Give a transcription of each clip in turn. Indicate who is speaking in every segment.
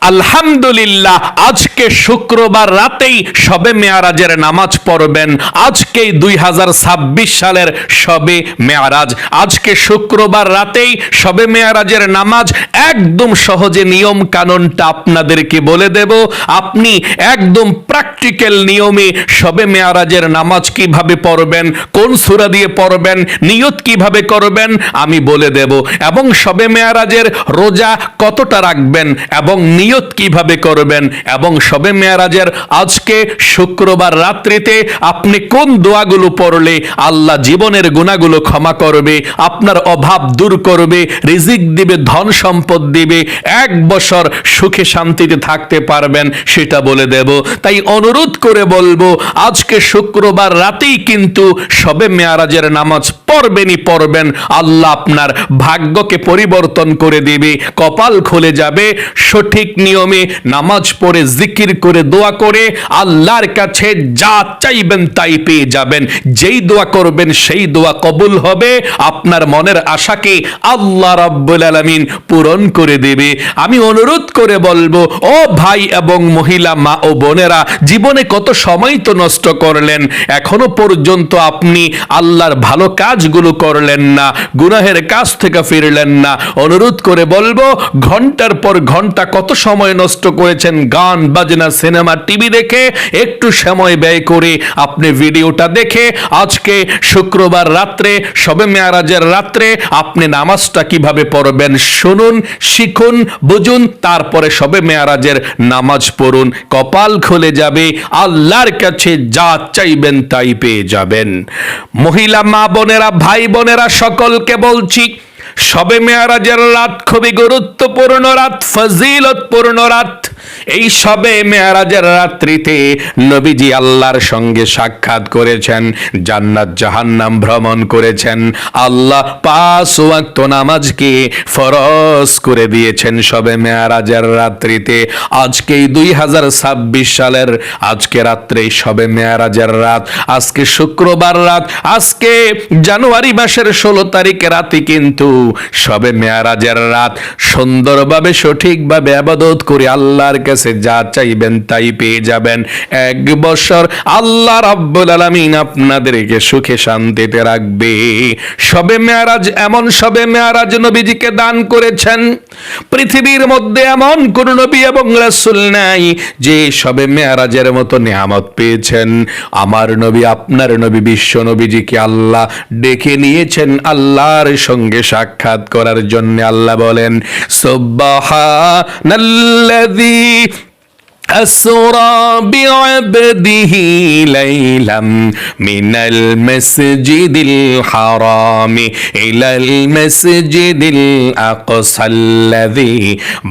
Speaker 1: আলহামদুলিল্লাহ, আজকে শুক্রবার রাতেই সবে মেয়ারাজের নামাজ পড়বেন। আজকেই দুই হাজার ছাব্বিশ সালের সবে মেয়ারাজ। আজকে শুক্রবার রাতেই সবে মেয়ারাজের নামাজ একদম সহজে নিয়ম কানুনটা আপনাদেরকে বলে দেব। আপনি একদম প্র্যাকটিক্যাল নিয়মে সবে মেয়ারাজের নামাজ কীভাবে পড়বেন, কোন সূরা দিয়ে পড়বেন, নিয়ত কীভাবে করবেন, আমি বলে দেব। এবং সবে মেয়ারাজের রোজা কতটা রাখবেন এবং নিয়ত কীভাবে করবেন এবং সবে মেয়ারাজের আজকে শুক্রবার রাত্রিতে আপনি কোন দোয়াগুলো পড়লে আল্লাহ জীবনের গুণাগুলো ক্ষমা করবে, আপনার অভাব দূর করবে, রিজিক দিবে, ধন সম্পদ দিবে, এক বছর সুখে শান্তিতে থাকতে পারবেন সেটা বলে দেব। তাই অনুরোধ করে বলব, আজকে শুক্রবার রাতেই কিন্তু সবে মেয়ারাজের নামাজ পড়বেনই পড়বেন, আল্লাহ আপনার ভাগ্যকে পরিবর্তন করে দিবে, কপাল খুলে যাবে, সঠিক নিয়মে নামাজ পড়ে, জিকির করে, দোয়া করে, আল্লাহর কাছে যা চাইবেন তাই পেয়ে যাবেন। যেই দোয়া করবেন সেই দোয়া কবুল হবে। আপনার মনের আশাকে আল্লাহ রাব্বুল আলামিন পূরণ করে দেবে। আমি অনুরোধ করে বলব, ও ভাই এবং মহিলা, মা ও বোনেরা, জীবনে কত সময় তো নষ্ট করলেন, এখনও পর্যন্ত আপনি আল্লাহর ভালো কাজগুলো করলেন না, গুনাহের কাজ থেকে ফিরলেন না। অনুরোধ করে বলব, ঘণ্টার পর ঘণ্টা কত সময় নষ্ট করেছেন গান, বাজনা, সিনেমা, টিভি দেখে একটু সময় ব্যয় করে আপনি ভিডিওটা দেখে আজকে শুক্রবার রাত্রে সবে মেয়ারাজের রাত্রে আপনি নামাজটা কীভাবে পড়বেন শুনুন, শিখুন, বুঝুন, তারপরে সবে মেয়ারাজের নামাজ পড়ুন। কপাল খুলে যাবে, আল্লাহর কাছে যা চাইবেন তাই পেয়ে যাবেন। মহিলা, মা বোনেরা, ভাই বোনেরা, সকলকে বলছি সবে মেয়ারাজের রাত খুবই গুরুত্বপূর্ণ রাত, ফজিলতপূর্ণ রাত। এই সবে মেয়ারাজের রাত্রিতে নবীজি আল্লাহর সঙ্গে সাক্ষাৎ করেছেন, জান্নাত জাহান্নাম ভ্রমণ করেছেন। আল্লাহ পাঁচ ওয়াক্ত নামাজকে ফরজ করে দিয়েছেন সবে মেয়ারাজের রাত্রিতে। আজকেই দুই হাজার ছাব্বিশ সালের আজকে রাত্রে সবে মেয়ারাজের রাত, আজকে শুক্রবার রাত, আজকে জানুয়ারি মাসের ষোলো তারিখে রাতে কিন্তু সবে মেয়ারাজের রাত। সুন্দরভাবে, সঠিকভাবে আবাদত করে আল্লাহর কাছে যা চাইবেন তাই পেয়ে যাবেন। এক বছর আল্লাহ রাব্বুল আলামিন আপনাদেরকে সুখে শান্তিতে রাখবে। সবে মেয়ারাজ এমন, সবে মেয়ারাজ নবীজিকে দান করেছেন। পৃথিবীর মধ্যে এমন কোন নবী এবং রাসূল নাই যে সবে মেয়ারাজের মতো নিয়ামত পেয়েছেন। আমার নবী, আপনার নবী, বিশ্ব নবীজিকে আল্লাহ ডেকে নিয়েছেন আল্লাহর সঙ্গে সাক্ষাৎ করার জন্য আল্লাহ বলেন সুবহানাল্লাযী أسرى بعبده ليلا من المسجد الحرام إلى المسجد الأقصى الذي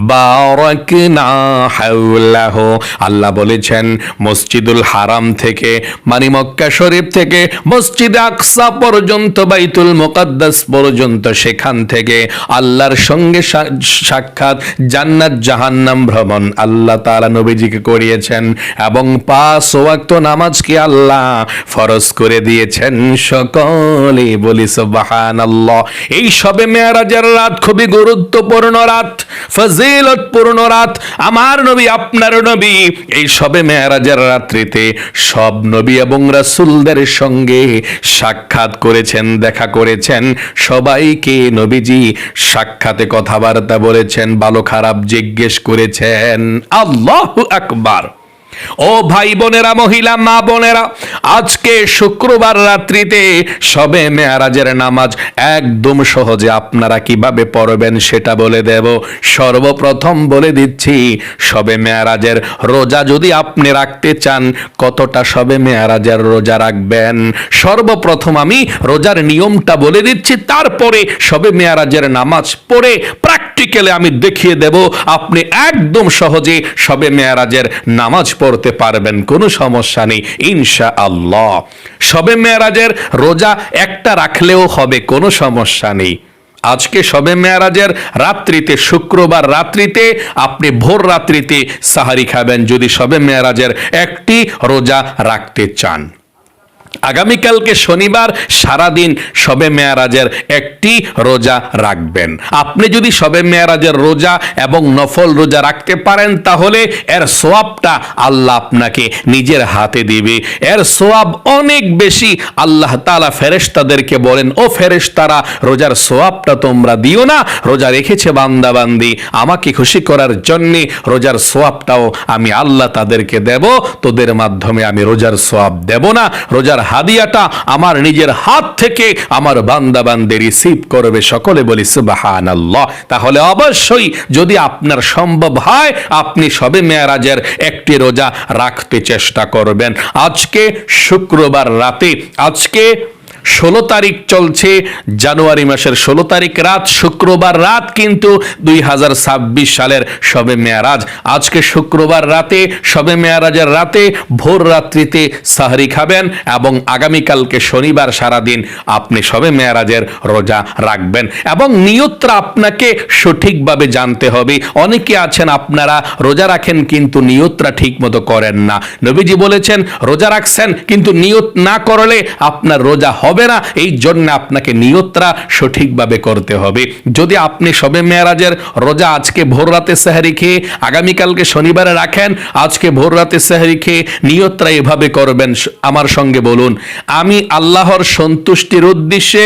Speaker 1: باركنا حوله আল্লাহ বলেছেন মসজিদুল হারাম থেকে মানে মক্কা শরীফ থেকে মসজিদ আকসা পর্যন্ত বাইতুল মুকাদ্দাস পর্যন্ত সেখান থেকে আল্লাহর সঙ্গে সা- সাক্ষাৎ জান্নাত জাহান্নাম ভ্রমণ আল্লাহ তাআলা নবীজিকে করিয়েছেন এবং পাঁচ ওয়াক্ত নামাজকে আল্লাহ ফরজ করে দিয়েছেন সকলে বলি সুবহানাল্লাহ। এই সবে মেয়ারাজের রাত খুবই গুরুত্বপূর্ণ রাত, ফজিলতপূর্ণ রাত, আমার নবী, আপনার নবী। এই সবে মেয়ারাজের রাত্রিতে সব নবী এবং রাসূলদের সঙ্গে সাক্ষাৎ করেছেন, দেখা করেছেন। সবাইকে নবীজি সাক্ষাতে কথাবার্তা বলেছেন, ভালো খারাপ জিজ্ঞেস করেছেন। আল্লাহু আকবার। ও ভাই বোনেরা, মহিলা, মা বোনেরা, আজকে শুক্রবার রাত্রিতে সবে মেয়ারাজের নামাজ একদম সহজে আপনারা কীভাবে পড়বেন সেটা বলে দেব। সর্বপ্রথম বলে দিচ্ছি, সবে মেয়ারাজের রোজা যদি আপনি রাখতে চান, কতটা সবে মেয়ারাজের রোজা রাখবেন? সর্বপ্রথম আমি রোজার নিয়মটা বলে দিচ্ছি, তারপরে সবে মেয়ারাজের নামাজ পড়ে প্র্যাকটিক্যালি আমি দেখিয়ে দেব, আপনি একদম সহজে সবে মেয়ারাজের নামাজ পড়তে পারবেন, কোনো সমস্যা নেই ইনশা আল্লাহ সবে মেয়ারাজের রোজা একটা রাখলেও হবে, কোনো সমস্যা নেই। আজকে সবে মেয়ারাজের রাত্রিতে, শুক্রবার রাত্রিতে, আপনি ভোর রাত্রিতে সাহারি খাবেন, যদি সবে মেয়ারাজের একটি রোজা রাখতে চান। আগামীকালকে শনিবার সারাদিন সবে মেয়ারাজের একটি রোজা রাখবেন। আপনি যদি সবে মেয়ারাজের রোজা এবং নফল রোজা রাখতে পারেন, তাহলে এর সোয়াবটা আল্লাহ আপনাকে নিজের হাতে দিবে। এর সোয়াব অনেক বেশি। আল্লাহ তালা ফেরেশতাদেরকে বলেন, ও ফেরেশতারা, রোজার সোয়াবটা তোমরা দিও না। রোজা রেখেছে বান্দাবান্দি। আমাকে খুশি করার জন্যে রোজার সোয়াবটাও আমি আল্লাহ তাদেরকে দেব। তোদের মাধ্যমে আমি রোজার সোয়াব দেব না। রোজার হাদিয়াটা আমার নিজের হাত থেকে আমার বান্দা বান্দে রিসিভ করবে সকলে বলি সুবাহান আল্লাহ তাহলে অবশ্যই যদি আপনার সম্ভব হয়, আপনি সবে মেয়ারাজের একটি রোজা রাখতে চেষ্টা করবেন। আজকে শুক্রবার রাতে, আজকে ষোলো তারিখ চলছে জানুয়ারি মাসের ষোলো তারিখ, রাত শুক্রবার, রাত কিন্তু দুই হাজার ছাব্বিশ সালের সবে মেয়ারাজ। আজকে শুক্রবার রাতে সবে মেয়ারাজের রাতে ভোর রাত্রিতে সাহরি খাবেন এবং আগামীকালকে শনিবার সারাদিন আপনি সবে মেয়ারাজের রোজা রাখবেন। এবং নিয়তটা আপনাকে সঠিকভাবে জানতে হবে, অনেকে আছেন আপনারা রোজা রাখেন কিন্তু নিয়তটা ঠিক মতো করেন না। নবীজি বলেছেন, রোজা রাখছেন কিন্তু নিয়ত না করলে আপনার রোজা হবে না, এই জন্য আপনাকে নিয়তরা সঠিকভাবে করতে হবে। যদি আপনি সবে মেয়ারাজের রোজা আজকে ভোর রাতে সেহারি খেয়ে আগামীকালকে শনিবারে রাখেন, আজকে ভোর রাতে সেহারি খেয়ে নিয়তরা এভাবে করবেন আমার সঙ্গে বলুন, আমি আল্লাহর সন্তুষ্টির উদ্দেশ্যে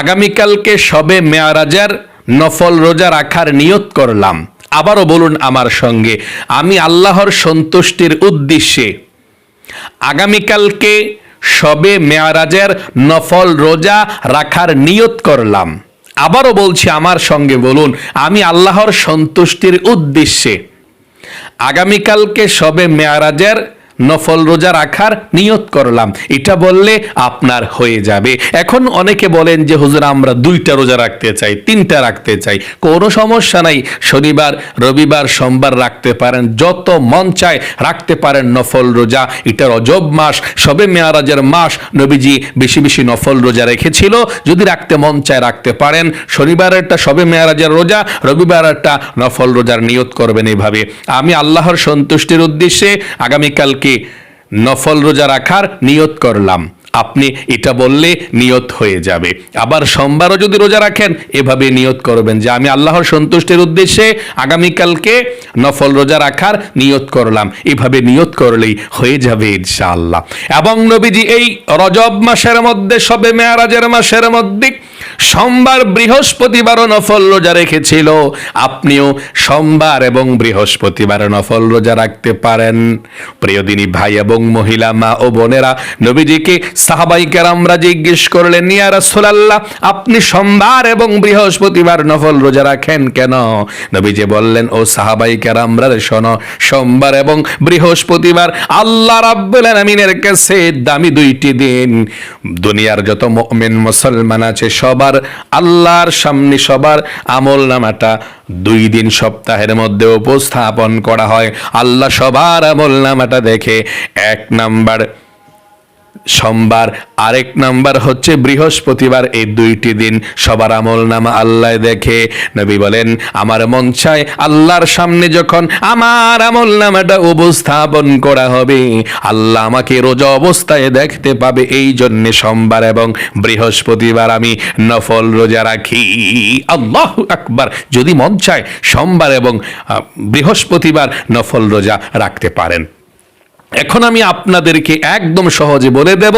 Speaker 1: আগামীকালকে সবে মেয়ারাজের নফল রোজা রাখার নিয়ত করলাম। আবারও বলুন আমার সঙ্গে, আমি আল্লাহর সন্তুষ্টির উদ্দেশ্যে আগামীকালকে সবে মেয়ারাজের নফল রোজা রাখার নিয়ত করলাম। আবারও বলছি আমার সঙ্গে বলুন, আমি আল্লাহর সন্তুষ্টির উদ্দেশ্যে আগামীকালকে সবে মেয়ারাজের নফল রোজা রাখার নিয়ত করলাম। এটা বললে আপনার হয়ে যাবে। এখন অনেকে বলেন যে, হুজুর, আমরা দুইটা রোজা রাখতে চাই, তিনটা রাখতে চাই। কোনো সমস্যা নাই। শনিবার, রবিবার, সোমবার রাখতে পারেন। যত মন চায় রাখতে পারেন নফল রোজা। এটা রজব মাস। সবে মেয়ারাজের মাস নবীজি বেশি বেশি নফল রোজা রেখেছিল। যদি রাখতে মন চায় রাখতে পারেন। শনিবারেরটা সবে মেয়ারাজের রোজা, রবিবারেরটা নফল রোজার নিয়ত করবেন এভাবে। আমি আল্লাহর সন্তুষ্টির উদ্দেশ্যে আগামীকালকে নফল রোজা রাখার নিয়ত করলাম। আপনি এটা বললে নিয়ত হয়ে যাবে। আবার সোমবারও যদি রোজা রাখেন, এভাবে নিয়ত করবেন যে আমি আল্লাহর সন্তুষ্টের উদ্দেশ্যে আগামীকালকে নফল রোজা রাখার নিয়ত করলাম। এভাবে নিয়ত করলেই হয়ে যাবে ইনশাআল্লাহ। এবং নবীজি এই রজব মাসের মধ্যে, সবে মেয়ারাজের মাসের মধ্যে সোমবার বৃহস্পতিবার নফল রোজা রেখেছিল। আপনিও সোমবার এবং বৃহস্পতিবার নফল রোজা রাখতে পারেন। প্রিয়দিনী ভাই এবং মহিলা, মা ও বোনেরা, নবীজিকে সাহাবাই কেরামরা জিজ্ঞেস করলেন নিয়া রাসূলুল্লাহ, আপনি সোমবার এবং বৃহস্পতিবার নফল রোজা রাখেন কেন? নবীজি বললেন, ও সাহাবাই কেরামরা, শোনো, সোমবার এবং বৃহস্পতিবার আল্লাহ রাব্বুল আলামিনের কাছে দামি দুইটি দিন। দুনিয়ার যত মুমিন মুসলমান আছে সবার, আল্লাহর সামনে সবার আমল নামাটা দুই দিন সপ্তাহের মধ্যে উপস্থাপন করা হয়। আল্লাহ সবার আমল নামাটা দেখে এক নাম্বার সোমবার আরেক নাম্বার হচ্ছে বৃহস্পতিবার, এই দুইটি দিন সবার আমল নামা আল্লাহ দেখে। নবী বলেন, আমার মন চায় আল্লাহর সামনে যখন আমার আমল নামাটা উপস্থাপন করা হবে, আল্লাহ আমাকে রোজা অবস্থায় দেখতে পাবে। এই জন্যে সোমবার এবং বৃহস্পতিবার আমি নফল রোজা রাখি। আল্লাহ আকবার। যদি মন চায় সোমবার এবং বৃহস্পতিবার নফল রোজা রাখতে পারেন। এখন আমি আপনাদেরকে একদম সহজে বলে দেব,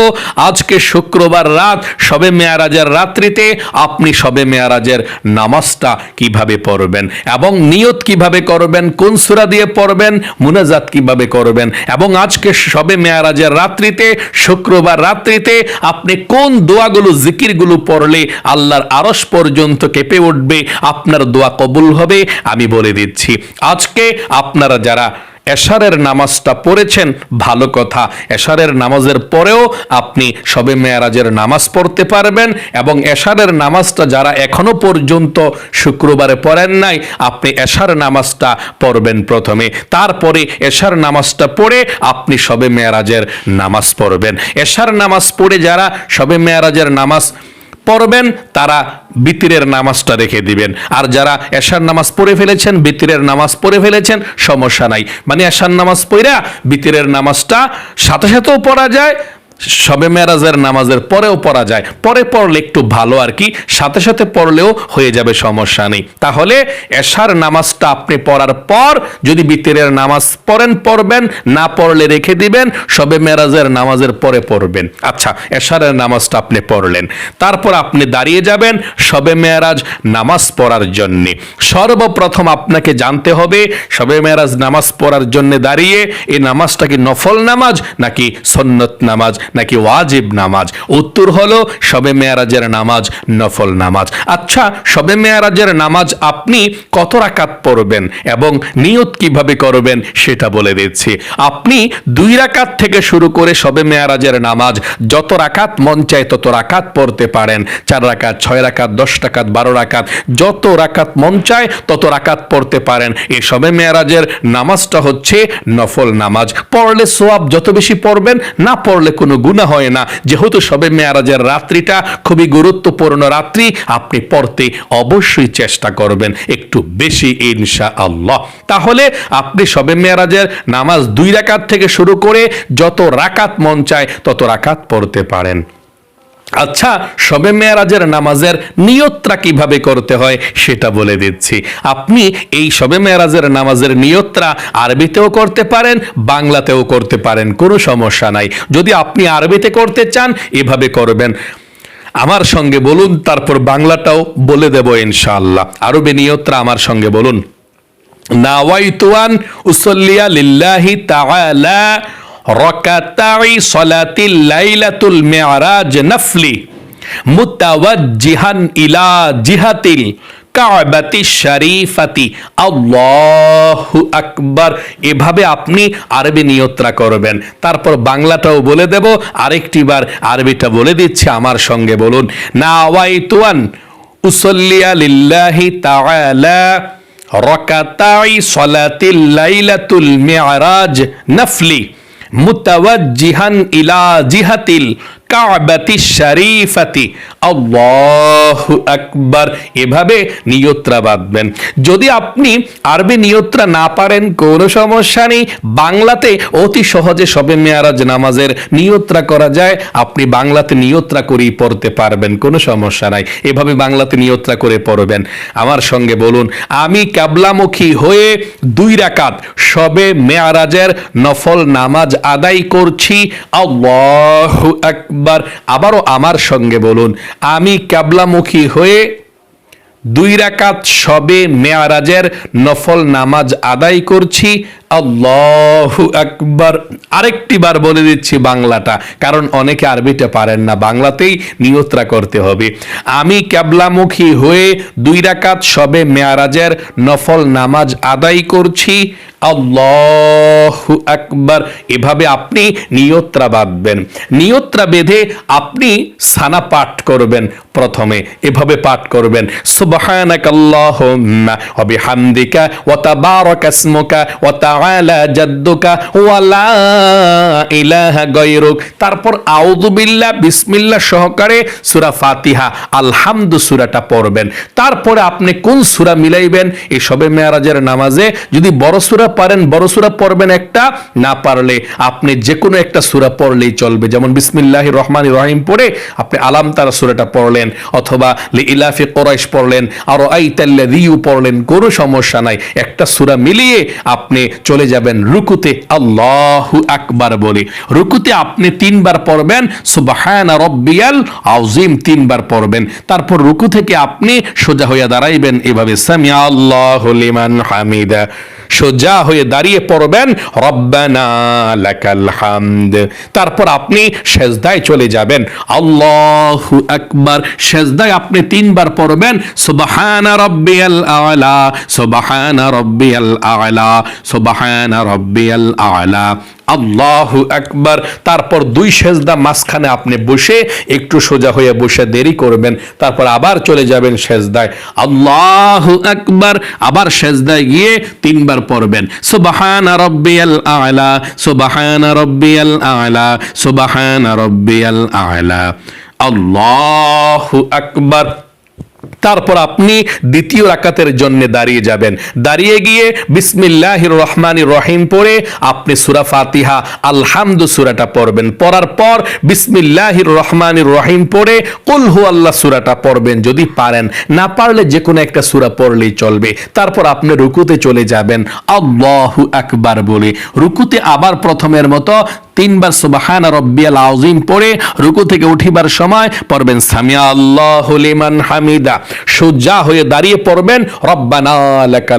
Speaker 1: আজকে শুক্রবার রাত, সবে মেয়ারাজের রাত্রিতে আপনি সবে মেয়ারাজের নামাজটা কীভাবে পড়বেন এবং নিয়ত কীভাবে করবেন, কোন সূরা দিয়ে পড়বেন, মুনাজাত কীভাবে করবেন এবং আজকে সবে মেয়ারাজের রাত্রিতে, শুক্রবার রাত্রিতে আপনি কোন দোয়াগুলো, জিকিরগুলো পড়লে আল্লাহর আরস পর্যন্ত কেঁপে উঠবে, আপনার দোয়া কবুল হবে, আমি বলে দিচ্ছি। আজকে আপনারা যারা এশারের নামাজটা পড়েছেন, ভালো কথা। এশারের নামাজের পরেও আপনি সবে মেয়ারাজের নামাজ পড়তে পারবেন এবং এশারের নামাজটা যারা এখনও পর্যন্ত শুক্রবারে পড়েন নাই, আপনি এশার নামাজটা পড়বেন প্রথমে। তারপরে এশার নামাজটা পড়ে আপনি সবে মেয়ারাজের নামাজ পড়বেন। এশার নামাজ পড়ে যারা সবে মেয়ারাজের নামাজ পড়বেন, তারা বিতিরের নামাজটা রেখে দিবেন। আর যারা এশার নামাজ পড়ে ফেলেছেন, বিতিরের নামাজ পড়ে ফেলেছেন, সমস্যা নাই। মানে এশার নামাজ পড়া বিতিরের নামাজটা সাথে সাথেও পড়া যায় সবে মেরাজের নামাজের পরেও পড়া যায়। পরে পড়লে একটু ভালো আর কি, সাথে সাথে পড়লেও হয়ে যাবে সমস্যা নেই। তাহলে এশার নামাজটা আপনি পড়ার পর যদি বিতিরের নামাজ পড়েন, পড়বেন, না পড়লে রেখে দিবেন, সবে মেরাজের নামাজের পরে পড়বেন। আচ্ছা এশারের নামাজটা আপনি পড়লেন। তারপর আপনি দাঁড়িয়ে যাবেন সবে মেয়ারাজ নামাজ পড়ার জন্যে। সর্বপ্রথম আপনাকে জানতে হবে, সবে মেয়ারাজ নামাজ পড়ার জন্য দাঁড়িয়ে এই নামাজটা কি নফল নামাজ নাকি সন্নত নামাজ? নাকি ওয়াজিব নামাজ? উত্তর হলো, সবে মেয়ারাজের নামাজ নফল নামাজ। আচ্ছা সবে মেয়ারাজের নামাজ আপনি কত রাকাত পড়বেন এবং নিয়ত কীভাবে করবেন সেটা বলে দিচ্ছি। আপনি দুই রাকাত থেকে শুরু করে সবে মেয়ারাজের নামাজ যত রাকাত মন চায় তত রাকাত পড়তে পারেন। চার রাকাত, ছয় রাকাত, দশ রাকাত, বারো রাকাত, যত রাকাত মন চায় তত রাকাত পড়তে পারেন। এই সবে মেয়ারাজের নামাজটা হচ্ছে নফল নামাজ। পড়লে সোয়াব যত বেশি পড়বেন, না পড়লে কোনো গুণা হয় না। যেহেতু সবে মেয়ারাজের রাত্রিটা খুবই গুরুত্বপূর্ণ রাত্রি, আপনি পড়তে অবশ্যই চেষ্টা করবেন একটু বেশি ইনশা আল্লাহ তাহলে আপনি সবে মেয়ারাজের নামাজ দুই রাকাত থেকে শুরু করে যত রাকাত মন চায় তত রাকাত পড়তে পারেন। আচ্ছা সবে মেয়ারাজের নামাজের নিয়তটা কীভাবে করতে হয় সেটা বলে দিচ্ছি। আপনি এই সবে মেয়ারাজের নামাজের নিয়তটা আরবিতেও করতে পারেন, বাংলাতেও করতে পারেন, কোনো সমস্যা নাই। যদি আপনি আরবিতে করতে চান, এভাবে করবেন। আমার সঙ্গে বলুন, তারপর বাংলাটাও বলে দেব ইনশাআল্লাহ। আরবে নিয়তরা আমার সঙ্গে বলুন। নাওয়াইতুয়ান উসল্লিয়া লিল্লাহি তাআলা রকাতাই সলাতিল লাইলাতুল মিরাজ নফলি মুতাওয়াজ্জিহান ইলা জিহাতিল কাবাতি শরীফাতি। আল্লাহু আকবার। এভাবে আপনি আরবি নিয়ত্রা করবেন। তারপর বাংলাটাও বলে দেব। আরেকটি বার আরবিটা বলে দিচ্ছি আমার সঙ্গে বলুন। নাওয়াইতুয়ান উসল্লিয়া লিল্লাহি তাআলা রকাতাই সলাতিল লাইলাতুল মিরাজ নফলি। মুতাওয়াজ্জিহান ইলা জিহাতিল কাবাতি শরীফাতি। আল্লাহু আকবার। এভাবে নিয়ত্রা বাঁধবেন। যদি আপনি আরবি নিয়ত্রা না পারেন, কোনো সমস্যা নেই। বাংলাতে অতি সহজে সবে মেয়ারাজ নামাজের নিয়ত্রা করা যায়। আপনি বাংলাতে নিয়ত্রা করেই পড়তে পারবেন, কোনো সমস্যা নাই। এভাবে বাংলাতে নিয়ত্রা করে পড়বেন। আমার সঙ্গে বলুন, আমি ক্যাবলামুখী হয়ে দুই রাকাত সবে মেয়ারাজের নফল নামাজ আদায় করছি। আল্লাহু আকবার। আবারও আমার সঙ্গে বলুন, আমি ক্যাবলামুখী হয়ে দুই রাকাত সবে মেয়ারাজের নফল নামাজ আদায় করছি আল্লাহু আকবার আরেকটি বার বলে দিচ্ছি বাংলাটা, কারণ অনেকে আরবিটা পারেন না, বাংলাতেই নিয়ত্রা করতে হবে। আমি ক্যাবলামুখী হয়ে দুই রাকাত সবে মেয়ারাজের নফল নামাজ আদায় করছি। আল্লাহু আকবার। এভাবে আপনি নিয়ত্রা বাঁধবেন। নিয়ত্রা বেঁধে আপনি সানা পাঠ করবেন প্রথমে। এভাবে পাঠ করবেন। সুবহানাকাল্লাহুম্মা। ওয়া বিহামদিকা ওয়া ইসমুকা ওয়া তাআলা জাদ্দুকা ওয়া লা ইলাহা গায়রুক। তারপর আউযু বিল্লাহ বিসমিল্লাহ সহকারে সূরা ফাতিহা, আলহামদু সূরাটা পড়বেন। তারপরে আপনি কোন সূরা মিলাইবেন? এই সবে মেয়ারাজের নামাজে যদি বড় সূরা পারেন, বড় সূরা পড়বেন একটা, না পারলে আপনি যে কোনো একটা সূরা পড়লেই চলবে। যেমন বিসমিল্লাহির রহমানির রহিম পড়ে আপনি আলাম তারা সূরাটা পড়লেন, অথবা লি ইলাফি কোরাইশ পড়লেন, আরও আইতাল্লাযিউ পড়লেন, কোনো সমস্যা নাই। একটা সূরা মিলিয়ে আপনি চলে যাবেন। রুকুতে আল্লাহু আকবার বলে। রুকুতে আপনি তিনবার পড়বেন, সুবহান রব্বিয়াল আযীম তিনবার পড়বেন। তারপর রুকু থেকে আপনি সোজা হয়ে দাঁড়াইবেন। এভাবে সামিয়া আল্লাহু লিমান হামিদা। সোজা হয়ে দাঁড়িয়ে পড়বেন হামদ। তারপর আপনি সেজদায় চলে যাবেন। আল্লাহু আকবার। সেজদায় আপনি তিনবার পড়বেন, সুবহানা রাব্বিয়াল আলা, সুবহানা রাব্বিয়াল আলা সুবহানা রাব্বিয়াল আলা, আল্লাহু আকবার। তারপর দুই সেজদা মাঝখানে আপনি বসে একটু সোজা হয়ে বসে দেরি করবেন, তারপর আবার চলে যাবেন সেজদায়। আল্লাহু আকবার, আবার সেজদায় গিয়ে তিনবার পড়বেন। সুবহানা রাব্বিয়াল আলা, সুবহানা রাব্বিয়াল আলা, সুবহানা রাব্বিয়াল আলা। আল্লাহু আকবার। তারপর আপনি দ্বিতীয় রাকাতের জন্য দাঁড়িয়ে যাবেন। দাঁড়িয়ে গিয়ে বিসমিল্লাহ রহমান রহিম পড়ে আপনি সুরা ফাতিহা, আলহামদু সুরাটা পড়বেন। পড়ার পর বিসমিল্লাহ রহমান রহিম পড়ে কুলহু আল্লাহ সুরাটা পড়বেন যদি পারেন। না পারলে যে কোনো একটা সুরা পড়লেই চলবে। তারপর আপনি রুকুতে চলে যাবেন। আল্লাহু আকবার বলে। রুকুতে আবার প্রথমের মতো তিনবার সুবাহান রব্বিয়াল আউজিম পড়ে রুকু থেকে উঠিবার সময় পড়বেন, সামিয়া আল্লাহ লিমান হামিদা। সোজা হয়ে দাঁড়িয়ে পড়বেন। রব্বানা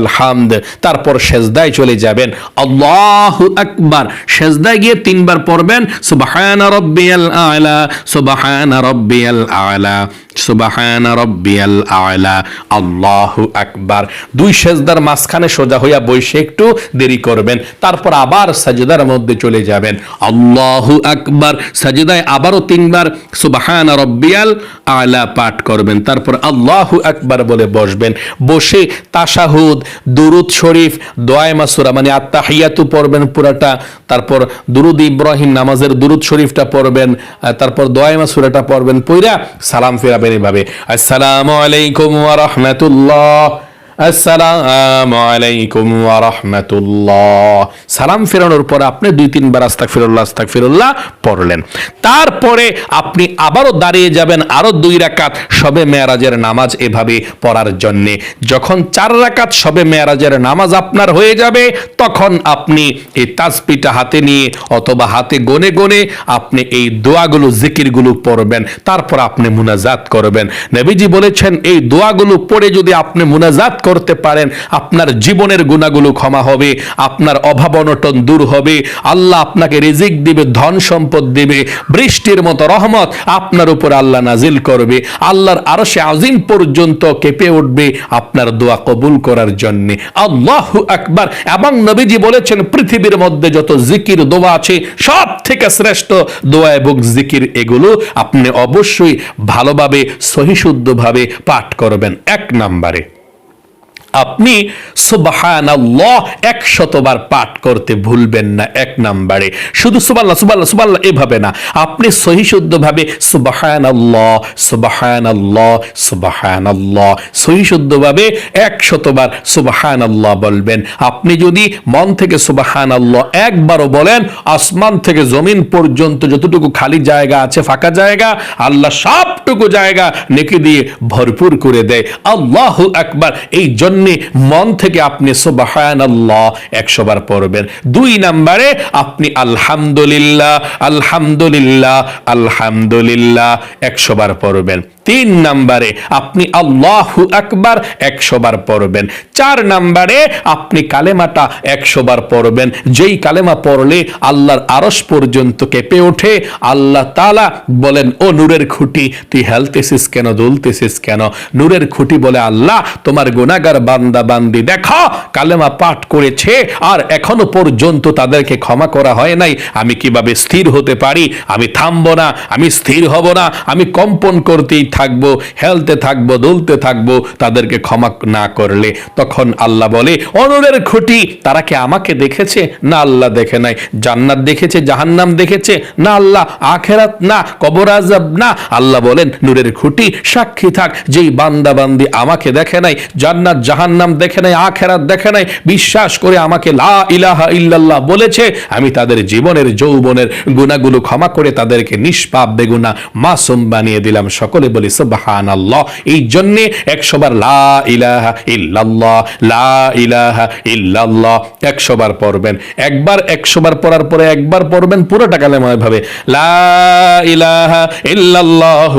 Speaker 1: হামদ। তারপর সেজদায় চলে যাবেন। আল্লাহু আকবার। সেজদায় গিয়ে তিনবার পড়বেন। সুবহান রব্বিয়াল আলা রব্বিয়াল আলা রব্বিয়াল আলা। আল্লাহু আকবার। দুই সেজদার মাঝখানে সোজা হইয়া বসে একটু দেরি করবেন। তারপর আবার সাজদার মধ্যে চলে যাবেন। আল্লাহু আকবার। সাজদায় আবারও তিনবার সুবাহান রব্বিয়াল আলা পাঠ করবেন। তারপর আল্লাহু আকবার বলে বসবেন। বসে তাশাহুদ, দুরুদ শরীফ, দোয়ায় মাসুরা মানে আত্মা আত্মাহিয়াতু পড়বেন পুরাটা, তারপর দুরুদ ইব্রাহিম নামাজের দুরুদ শরীফটা পড়বেন তারপর দোয়ায় মাসুরাটা পড়বেন, পইরা সালাম ফেরাবেন এভাবে। আসসালামু আলাইকুম ওয়া রাহমাতুল্লাহ। আসসালামু আলাইকুম ওয়া রাহমাতুল্লাহ সালাম ফেরানোর পর আপনি দুই, তিনবার আস্তাগফিরুল্লাহ আস্তাগফিরুল্লাহ পড়লেন। তারপরে আপনি আবারও দাঁড়িয়ে যাবেন আরও দুই রাকাত সবে মেয়ারাজের নামাজ এভাবে পড়ার জন্য। যখন চার রাকাত সবে মেয়ারাজের নামাজ আপনার হয়ে যাবে, তখন আপনি এই তাসপিটা হাতে নিয়ে অথবা হাতে গনে গনে আপনি এই দোয়াগুলো, জিকিরগুলো পড়বেন। তারপর আপনি মুনাজাত করবেন। নবীজি বলেছেন, এই দোয়াগুলো পড়ে যদি আপনি মুনাজাত করতে পারেন, আপনার জীবনের গুণাগুলো ক্ষমা হবে, আপনার অভাব অনটন দূর হবে, আল্লাহ আপনাকে রিজিক দিবে, ধন সম্পদ দিবে, বৃষ্টির মতো রহমত আপনার উপর আল্লাহ নাজিল করবে, আল্লাহর আরও সে আজিম পর্যন্ত কেঁপে উঠবে আপনার দোয়া কবুল করার জন্য। আল্লাহ আকবার। এবং নবীজি বলেছেন, পৃথিবীর মধ্যে যত জিকির দোয়া আছে, সব থেকে শ্রেষ্ঠ দোয়া এবং জিকির এগুলো আপনি অবশ্যই ভালোভাবে, সহিশুদ্ধভাবে পাঠ করবেন। এক নম্বরে আপনি সুবহানাল্লাহ একশতবার পাঠ করতে ভুলবেন না এক নাম্বারে। শুধু সুবাল্লাহ সুবাল্লাহ সুবাল্লাহ এভাবে না। আপনি সহিশুদ্ধভাবে সুবহানাল্লাহ সুবহানাল্লাহ সুবহানাল্লাহ সহিশুদ্ধভাবে একশতবার সুবহানাল্লাহ বলবেন। আপনি যদি মন থেকে সুবহানাল্লাহ একবারও বলেন, আসমান থেকে জমিন পর্যন্ত যতটুকু খালি জায়গা আছে, ফাঁকা জায়গা, আল্লাহ সবটুকু জায়গা নেকি দিয়ে ভরপুর করে দেয়। আল্লাহ আকবার। এই জন্য মন থেকে আপনি সুবাহান আল্লাহ একশো বার পড়বেন। দুই নাম্বারে আপনি আলহামদুলিল্লাহ আলহামদুলিল্লাহ আলহামদুলিল্লাহ একশো বার পড়বেন। তিন নাম্বারে আপনি আল্লাহু আকবার একশো বার পড়বেন। চার নাম্বারে আপনি কালেমাটা একশোবার পড়বেন। যেই কালেমা পড়লে আল্লাহর আরস পর্যন্ত কেঁপে ওঠে। আল্লাহ তালা বলেন, ও নূরের খুঁটি, তুই হেলতেছিস কেন, দুলতেছিস কেন? নূরের খুঁটি বলে, আল্লাহ, তোমার গুনাগার বান্দা বান্দি দেখো, কালেমা পাঠ করেছে আর এখনও পর্যন্ত তাদেরকে ক্ষমা করা হয় নাই। আমি কীভাবে স্থির হতে পারি? আমি থামবো না, আমি স্থির হব না, আমি কম্পন করতেই থাকব, হেলতে থাকব, দুলতে থাকব, তাদেরকে ক্ষমা না করলে। তখন আল্লাহ বলে, অনুরের খুঁটি, তারা কি আমাকে দেখেছে? না, আল্লাহ দেখে নাই। জান্নাত দেখেছে, জাহান্নাম দেখেছে? না, আল্লাহ। আখেরাত না, কবর আজাব না। আল্লাহ বলেন, নূরের খুঁটি, সাক্ষী থাক। যেই বান্দা বান্দি আমাকে দেখে নাই, জান্নাত জাহান্নাম দেখে নাই, আখেরাত দেখে নাই, বিশ্বাস করে আমাকে লা ইলাহা ইল্লাল্লাহ বলেছে, আমি তাদের জীবনের যৌবনের গুণাগুলো ক্ষমা করে তাদেরকে নিষ্পাপ বেগুনা মাসুম বানিয়ে দিলাম। সকলে বলি, সুবহানাল্লাহ। এই জন্য একশো বার লা ইলাহা ইল্লাল্লাহ, লা ইলাহা ইল্লাল্লাহ একশো বার পড়বেন। একবার একশোবার পড়ার পরে একবার পড়বেন, পুরোটা কালেমা ভাবে লা ইলাহা ইল্লাল্লাহ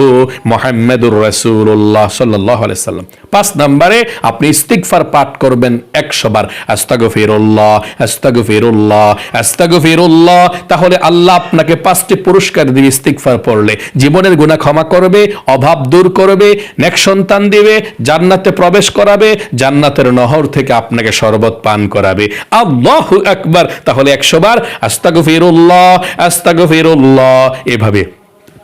Speaker 1: মুহাম্মাদুর রাসূলুল্লাহ সাল্লাল্লাহু আলাইহি সাল্লাম। পাঁচ নম্বরে আপনি ইস্তিগফার পাঠ করবেন একশো বার। আস্তাগফিরুল্লাহ আস্তাগফিরুল্লাহ আস্তাগফিরুল্লাহ। তাহলে আল্লাহ আপনাকে পাঁচটি পুরস্কার দিবে ইস্তিকফার পড়লে। জীবনের গুণা ক্ষমা করবে, অভাব দূর করবে, নেক সন্তান দিবে, জান্নাতে প্রবেশ করাবে, জান্নাতের নহর থেকে আপনাকে শরবত পান করাবে। আল্লাহু আকবার। তাহলে একশো বার আস্তাগফিরুল্লাহ আস্তাগফিরুল্লাহ। এভাবে।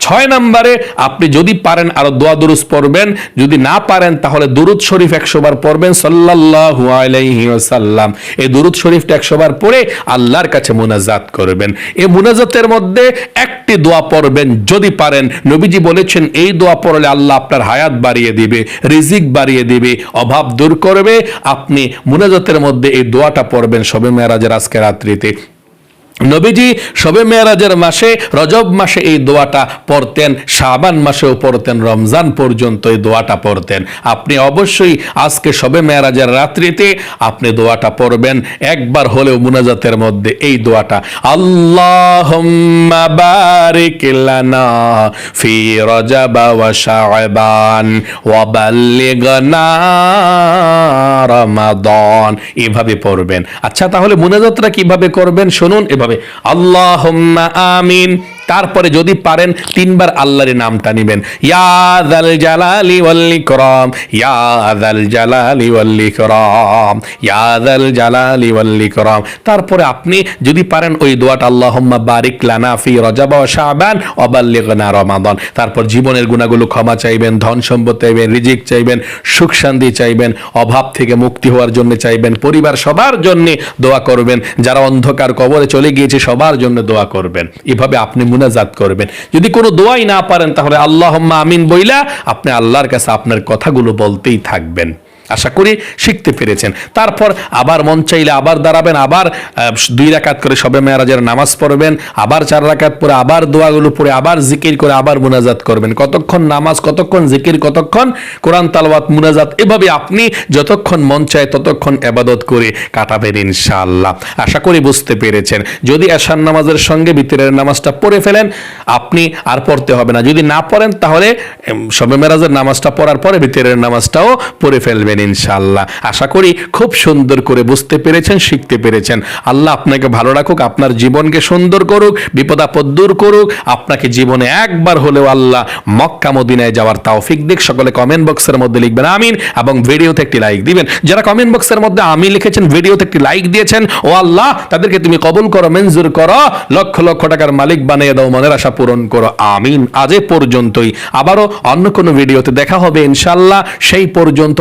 Speaker 1: ছয় নম্বরে আপনি যদি পারেন আরও দোয়া দুরুস পড়বেন। যদি না পারেন, তাহলে দুরুদ শরীফ একশো বার পড়বেন সাল্লাল্লাহু আলাইহি ওয়াসাল্লাম। এই দুরুদ শরীফটা একশো বার পড়ে আল্লাহর কাছে মুনাজাত করবেন। এই মুনাজাতের মধ্যে একটি দোয়া পড়বেন, যদি পারেন। নবীজি বলেছেন, এই দোয়া পড়লে আল্লাহ আপনার হায়াত বাড়িয়ে দিবে, রিজিক বাড়িয়ে দিবে, অভাব দূর করবে। আপনি মুনাজাতের মধ্যে এই দোয়াটা পড়বেন সবে মেয়ারাজের আজকে রাত্রিতে। নবীজি সবে মেয়ারাজের মাসে, রজব মাসে এই দোয়াটা পড়তেন, শাবান মাসেও পড়তেন, রমজান পর্যন্ত এই দোয়াটা পড়তেন। আপনি অবশ্যই আজকে সবে মেয়ারাজের রাত্রিতে আপনি দোয়াটা পড়বেন, একবার হলেও মুনাজাতের মধ্যে এই দোয়াটা আল্লাহ ফি রজব এভাবে পড়বেন। আচ্ছা তাহলে মুনাজাতটা কীভাবে করবেন? শুনুন, এভাবে আল্লাহুম্মা আমিন। তারপরে যদি পারেন তিনবার আল্লাহর নামটা নেবেন। ইয়াদাল জালালি ওয়াল ইকরাম ইয়াদাল জালালি ওয়াল ইকরাম ইয়াদাল জালালি তারপরে আপনি যদি পারেন ওই দোয়াটা, আল্লাহুম্মা বারিক লানা ফি রজব ওয়া শাবান ওয়া বাল্লিগনা রমাদান। তারপর জীবনের গুণাগুলো ক্ষমা চাইবেন, ধন সম্পদ চাইবেন, রিজিক চাইবেন, সুখ শান্তি চাইবেন, অভাব থেকে মুক্তি হওয়ার জন্য চাইবেন, পরিবার সবার জন্য দোয়া করবেন, যারা অন্ধকার কবরে চলে গিয়েছে সবার জন্য দোয়া করবেন। এভাবে আপনি মুনাজাত করবেন। যদি কোনো দোয়াই না পারেন, তাহলে আল্লাহ আমিন বইলা আপনি আল্লাহর কাছে আপনার কথাগুলো বলতেই থাকবেন। আশা করি শিখতে পেরেছেন। তারপর আবার মন চাইলে আবার দাঁড়াবেন, আবার দুই রাকাত করে সবে মেয়ারাজের নামাজ পড়বেন, আবার চার রাকাত পরে আবার দোয়াগুলো পড়ে, আবার জিকির করে, আবার মুনাজাত করবেন। কতক্ষণ নামাজ, কতক্ষণ জিকির, কতক্ষণ কোরআন তালওয়াত, মুনাজাত, এভাবে আপনি যতক্ষণ মন চায় ততক্ষণ এবাদত করে কাটাবেন ইনশাআল্লাহ। আশা করি বুঝতে পেরেছেন। যদি এশার নামাজের সঙ্গে ভিতরের নামাজটা পড়ে ফেলেন, আপনি আর পড়তে হবে না। যদি না পড়েন, তাহলে শবে মেরাজের নামাজটা পড়ার পরে ভিতরের নামাজটাও পড়ে ফেলবেন। ইনশাআল্লাহ। আশা করি খুব সুন্দর করে বুঝতে পেরেছেন, শিখতে পেরেছেন। আল্লাহ আপনাকে ভালো রাখুক, আপনার জীবনকে সুন্দর করুক বিপদ আপদ দূর করুক। আপনাকে জীবনে একবার হলেও আল্লাহ মক্কা মদিনায় যাওয়ার তৌফিক দিক। সকলে কমেন্ট বক্সের মধ্যে লিখবেন আমিন এবং ভিডিওতে একটি লাইক দিবেন। যারা কমেন্ট বক্সের মধ্যে আমি লিখেছেন, ভিডিওতে একটি লাইক দিয়েছেন, ও আল্লাহ তাদেরকে তুমি কবুল করো, মঞ্জুর করো, লক্ষ লক্ষ টাকার মালিক বানিয়ে দাও, মনের আশা পূরণ করো। আমিন। আজ এ পর্যন্তই। আবারও অন্য কোনো ভিডিওতে দেখা হবে ইনশাল্লাহ সেই পর্যন্ত